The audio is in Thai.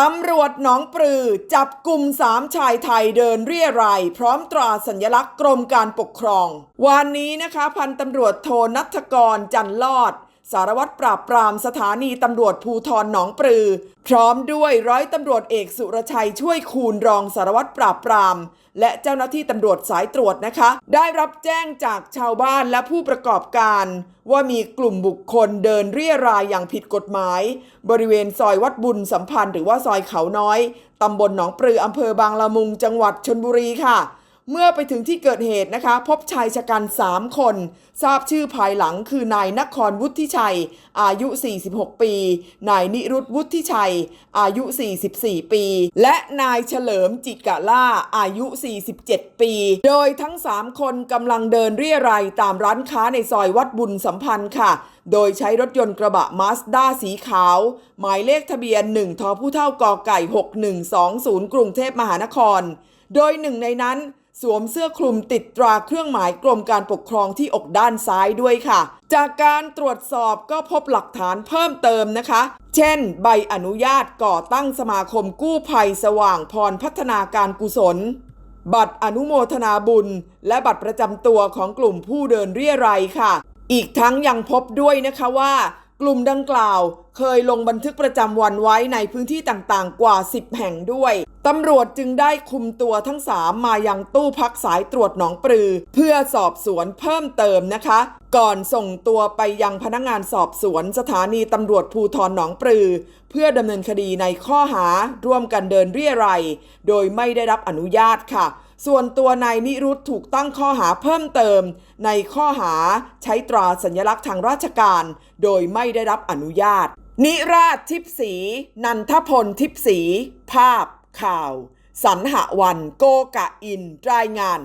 ตำรวจหนองปลือ จับกลุ่มสามชายไทยเดินเรียรายพร้อมตราสัญลักษณ์กรมการปกครอง วันนี้นะคะ พันตำรวจโทนัทกรจันลอด สารวัตรปราบปรามสถานีตำรวจภูทรหนองปลือ พร้อมด้วยร้อยตำรวจเอกสุรชัยช่วยคูณรองสารวัตรปราบปราม และเจ้าหน้าที่ตำรวจสายตรวจนะคะ ได้รับแจ้งจากชาวบ้านและผู้ประกอบการ ว่ามีกลุ่มบุคคลเดินเรี่ยรายอย่างผิดกฎหมาย บริเวณซอยวัดบุญสัมพันธ์หรือว่าซอยเขาน้อยตำบลหนองปลืออำเภอบางละมุงจังหวัดชนบุรีค่ะ เมื่อไปถึงที่เกิดเหตุนะคะ พบชายชะกัน 3 คน ทราบชื่อภายหลังคือนายนครวุฒิชัย อายุ 46 ปี นายนิรุตวุฒิชัย อายุ 44 ปี และนายเฉลิมจิตกะล่า อายุ 47 ปี โดยทั้ง 3 คนกำลังเดินเรียรัยตามร้านค้าในซอยวัดบุญสัมพันธ์ค่ะ โดยใช้รถยนต์กระบะมาสด้าสีขาว หมายเลขทะเบียน 1ทอผู้เท่ากอไก่ 6120 กรุงเทพมหานคร โดยหนึ่งในนั้น สวมเสื้อคลุมติดตราเครื่องหมายกรมการปกครองที่อกด้านซ้ายด้วยค่ะ จากการตรวจสอบก็พบหลักฐานเพิ่มเติมนะคะ เช่น ใบอนุญาตก่อตั้งสมาคมกู้ภัยสว่างพรพัฒนาการกุศล บัตรอนุโมทนาบุญ และบัตรประจำตัวของกลุ่มผู้เดินเรียรัยค่ะ อีกทั้งยังพบด้วยนะคะว่า กลุ่มดังกล่าว เคยลงบันทึกประจำวันไว้ในพื้นที่ต่างๆ กว่า 10 แห่งด้วยตำรวจจึงได้คุมตัวทั้ง3มมายังตู้พักสายตรวจหนองปลือ เพื่อสอบสวนเพิ่มเติมนะคะ ก่อนส่งตัวไปยังพนักงานสอบสวนสถานีตำรวจภูทรหนองปลือ เพื่อดำเนินคดีในข้อหาร่วมกันเดินเรี่ยไร โดยไม่ได้รับอนุญาตค่ะ ส่วนตัวนายนิรุธถูกตั้งข้อหาเพิ่มเติม ในข้อหาใช้ตราสัญลักษณ์ทางราชการ โดยไม่ได้รับอนุญาต นิราชทิพสี นันทพลทิพสี ภาพ ข่าว สันหวัน โกกะอิน รายงาน